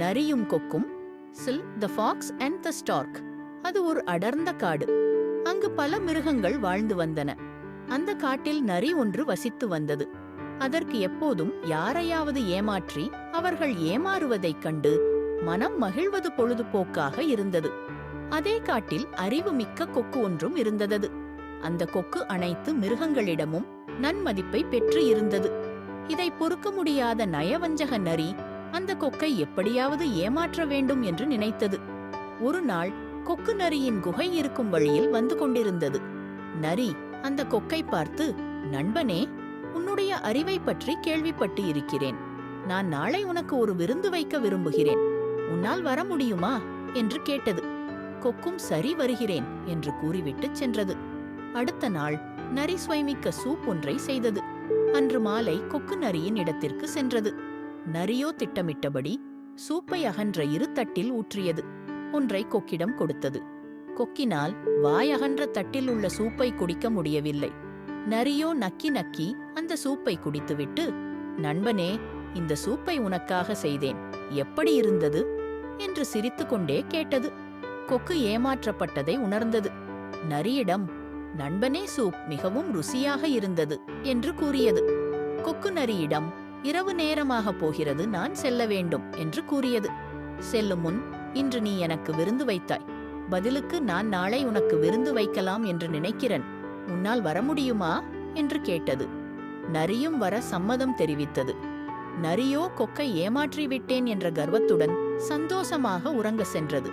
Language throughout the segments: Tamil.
நரியும் கொக்கும் சில் the fox and the stork. அது ஒரு அடர்ந்த காடு. அங்கு பல மிருகங்கள் வாழ்ந்து வந்தன. அந்த காட்டில் நரி ஒன்று வசித்து வந்தது. அதற்கு எப்போதும் யாரையாவது ஏமாற்றி அவர்கள் ஏமாறுவதைக் கண்டு மனம் மகிழ்வது பொழுதுபோக்காக இருந்தது. அதே காட்டில் அறிவுமிக்க கொக்கு ஒன்றும் இருந்தது அந்த கொக்கு அனைத்து மிருகங்களிடமும் நன்மதிப்பை பெற்று இருந்தது. இதை பொறுக்க முடியாத நயவஞ்சக நரி அந்த கொக்கை எப்படியாவது ஏமாற்ற வேண்டும் என்று நினைத்தது. ஒரு நாள் கொக்கு நரியின் குகை இருக்கும் வழியில் வந்து கொண்டிருந்தது. நரி அந்த கொக்கை பார்த்து நண்பனே உன்னுடைய அறிவை பற்றி கேள்விப்பட்டு இருக்கிறேன். நான் நாளை உனக்கு ஒரு விருந்து வைக்க விரும்புகிறேன். உன்னால் வர முடியுமா? என்று கேட்டது. கொக்கும் சரி வருகிறேன் என்று கூறிவிட்டு சென்றது. அடுத்த நாள் நரி சுவைமிக்க சூப் ஒன்றை செய்தது. அன்று மாலை கொக்கு நரியின் இடத்திற்கு சென்றது. நரியோ திட்டமிட்டபடி சூப்பை அகன்ற இரு தட்டில் ஊற்றியது. ஒன்றை கொக்கிடம் கொடுத்தது. கொக்கினால் வாயகன்ற தட்டில் உள்ள சூப்பை குடிக்க முடியவில்லை. நரியோ நக்கி நக்கி அந்த சூப்பை குடித்துவிட்டு நண்பனே இந்த சூப்பை உனக்காக செய்தேன். எப்படி இருந்தது? என்று சிரித்துக்கொண்டே கேட்டது. கொக்கு ஏமாற்றப்பட்டதை உணர்ந்தது. நரியிடம் நண்பனே சூப் மிகவும் ருசியாக இருந்தது என்று கூறியது. கொக்கு நரியிடம் இரவு நேரமாக போகிறது நான் செல்ல வேண்டும் என்று கூறியது. செல்லும் முன் இன்று நீ எனக்கு விருந்து வைத்தாய். பதிலுக்கு நான் நாளை உனக்கு விருந்து வைக்கலாம் என்று நினைக்கிறேன். உன்னால் வர முடியுமா? என்று கேட்டது. நரியும் வர சம்மதம் தெரிவித்தது. நரியோ கொக்கை ஏமாற்றி விட்டேன் என்ற கர்வத்துடன் சந்தோஷமாக உறங்க சென்றது.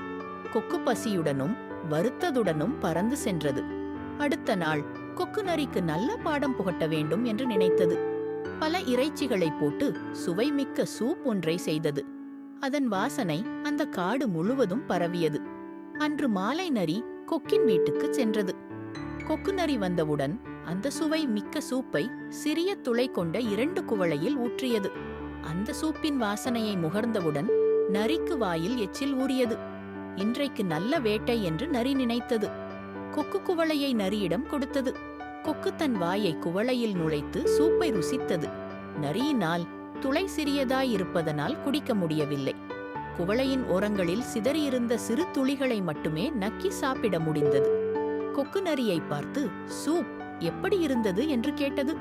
கொக்கு பசியுடனும் வருத்ததுடனும் பறந்து சென்றது. அடுத்த நாள் கொக்கு நரிக்கு நல்ல பாடம் புகட்ட வேண்டும் என்று நினைத்தது. பல இறைச்சிகளை போட்டு சுவைமிக்க சூப் ஒன்றை செய்தது. அதன் வாசனை அந்த காடு முழுவதும் பரவியது. அன்று மாலை நரி கொக்கின் வீட்டுக்கு சென்றது. கொக்கு நரி வந்தவுடன் அந்த சுவை மிக்க சூப்பை சிறிய துளை கொண்ட இரண்டு குவளையில் ஊற்றியது. அந்த சூப்பின் வாசனையை முகர்ந்தவுடன் நரிக்கு வாயில் எச்சில் ஊறியது. இன்றைக்கு நல்ல வேட்டை என்று நரி நினைத்தது. கொக்கு குவளையை நரியிடம் கொடுத்தது. கொக்கு தன் வாயை குவளையில் நுழைத்து சூப்பை ருசித்தது. நரியினால் துளை சிறியதாயிருப்பதனால் குடிக்க முடியவில்லை. குவளையின் ஓரங்களில் சிதறியிருந்த சிறு துளிகளை மட்டுமே நக்கி சாப்பிட முடிந்தது. கொக்கு நரியை பார்த்து சூப் எப்படி இருந்தது? என்று கேட்டது.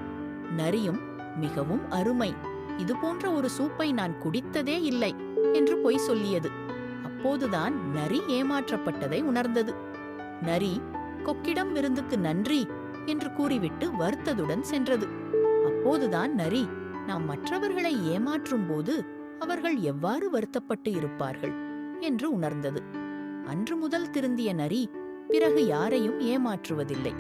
நரியும் மிகவும் அருமை. இதுபோன்ற ஒரு சூப்பை நான் குடித்ததே இல்லை என்று பொய் சொல்லியது. அப்போதுதான் நரி ஏமாற்றப்பட்டதை உணர்ந்தது. நரி கொக்கிடம் விருந்துக்கு நன்றி. என்று கூறிவிட்டு வருத்ததுடன் சென்றது. அப்போதுதான் நரி நாம் மற்றவர்களை ஏமாற்றும் போது அவர்கள் எவ்வாறு வருத்தப்பட்டு இருப்பார்கள்? என்று உணர்ந்தது. அன்று முதல் திருந்திய நரி பிறகு யாரையும் ஏமாற்றுவதில்லை.